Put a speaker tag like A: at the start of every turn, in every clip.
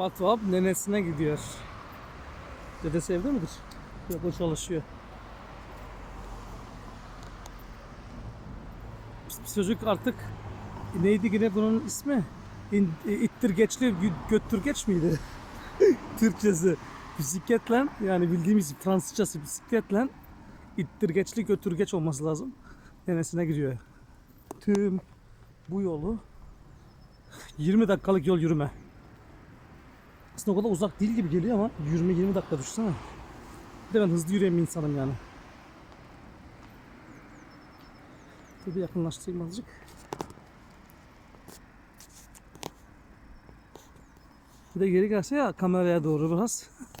A: Batu nenesine gidiyor. Dedesi evde midir? Yok o çalışıyor. Çocuk artık neydi yine bunun ismi? İn, ittirgeçli gö- göttürgeç miydi? Türkçesi. Bisikletle yani bildiğimiz Fransızcası bisikletle ittirgeçli götürgeç olması lazım. Nenesine gidiyor. Tüm bu yolu 20 dakikalık yol yürüme. Aslında o kadar uzak değil gibi geliyor ama yürüme 20 dakika düşünsene. Bir de ben hızlı yürüyen bir insanım yani. Tabii yakınlaştırayım azıcık. Bir de geri gelse ya kameraya doğru biraz.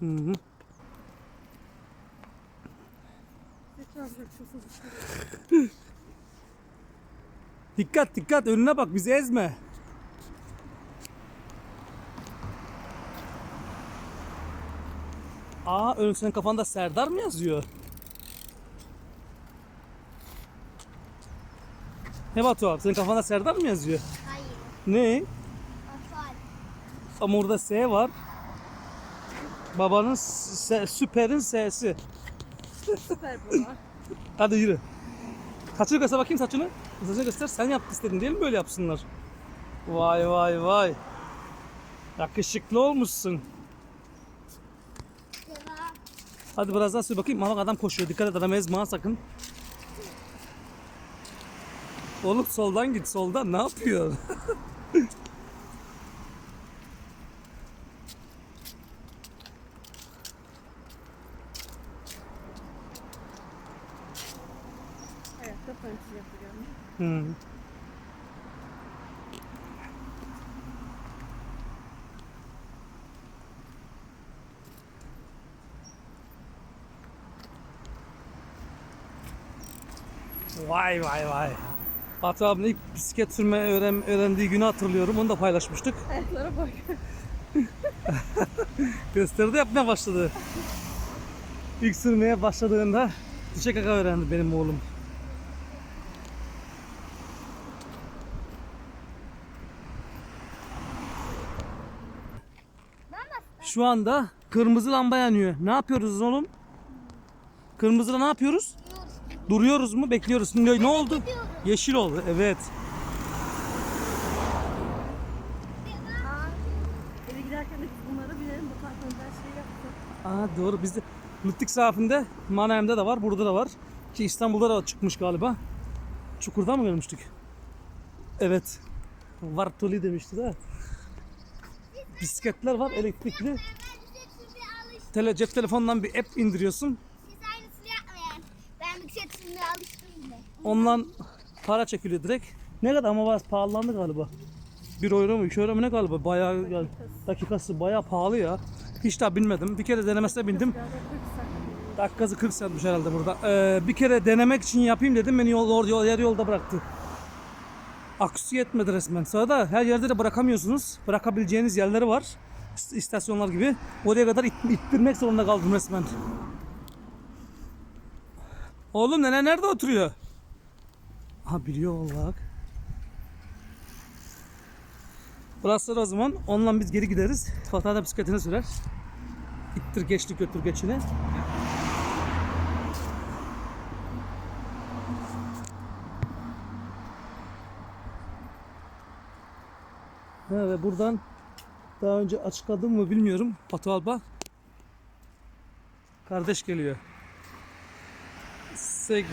A: Hı hı.
B: Ne çarpacaksınız işte.
A: Dikkat dikkat önüne bak bizi ezme. Aa ön senin kafanda Serdar mı yazıyor? Ne Batu abi senin kafanda Serdar mı yazıyor?
C: Hayır.
A: Ne?
C: Afal.
A: Ama orada S var. Babanın S- süperin S'si.
B: Süper baba.
A: Hadi yürü. Saçını göster bakayım saçını. Saçını göster. Sen yaptı istedin değil mi böyle yapsınlar? Vay vay vay. Yakışıklı olmuşsun. Hadi biraz daha sür bakayım. Ama adam koşuyor. Dikkat et adam ezme ha sakın. Oğlum soldan git soldan. Ne yapıyor?
B: Pançı yapıyorum.
A: Hmm. Vay vay vay. Batu abinin ilk bisiklet sürme öğren, öğrendiği günü hatırlıyorum. Onu da paylaşmıştık.
B: Ayaklara bak.
A: Gösteride yapmaya başladı. İlk sürmeye başladığında düşe kaka öğrendi benim oğlum. Şu anda kırmızı lamba yanıyor. Ne yapıyoruz oğlum? Kırmızıda ne yapıyoruz? Duruyoruz mu? Bekliyoruz. Ne, ne oldu? Yeşil oldu. Evet.
B: Eve giderken de biz bunlara binelim. Bu özel şey yaptık.
A: Aa doğru bizde Lüttik sahafinde Mannheim'de de var, burada da var. Ki İstanbul'da da çıkmış galiba. Çukur'dan mı görmüştük? Evet. Vartoli demişti de. Bisikletler var elektrikli. Tele, cep telefonundan bir app indiriyorsun.
C: Siz aynısını yapmayın. Ben bisiklet sürmeye alıştım bile.
A: Ondan para çekiliyor direkt. Ne kadar ama biraz pahalandı galiba. 1 euro mu 2 euro mu ne galiba bayağı yani dakikası bayağı pahalı ya. Hiç daha bilmedim. Bir kere denemesine bindim.
B: Biraz da 40 saat.
A: Dakikası 40 centmiş herhalde burada. Ee, bir kere denemek için yapayım dedim. Beni yol, yol, yarı yolda bıraktı. Aküsü yetmedi resmen. Sonra da her yerde de bırakamıyorsunuz. Bırakabileceğiniz yerleri var. İst- istasyonlar gibi. Oraya kadar it, ittirmek zorunda kaldım resmen. Oğlum nene nerede oturuyor? Ha biliyor vallahi. Burası o zaman. Onunla biz geri gideriz. Fatih da bisikletini sürer. İttir geçti götür geçini. Ha, ve buradan daha önce açıkladım mı bilmiyorum. Batu Alba kardeş geliyor.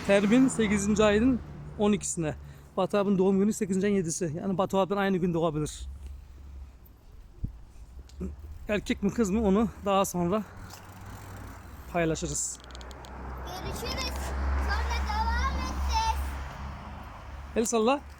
A: Termin 8. ayın 12'sine. Batu abinin doğum günü 8. ayın 7'si. Yani Batu aynı gün doğabilir. Erkek mi kız mı onu daha sonra paylaşırız.
C: Görüşürüz. Sonra devam edeceğiz.
A: El salla.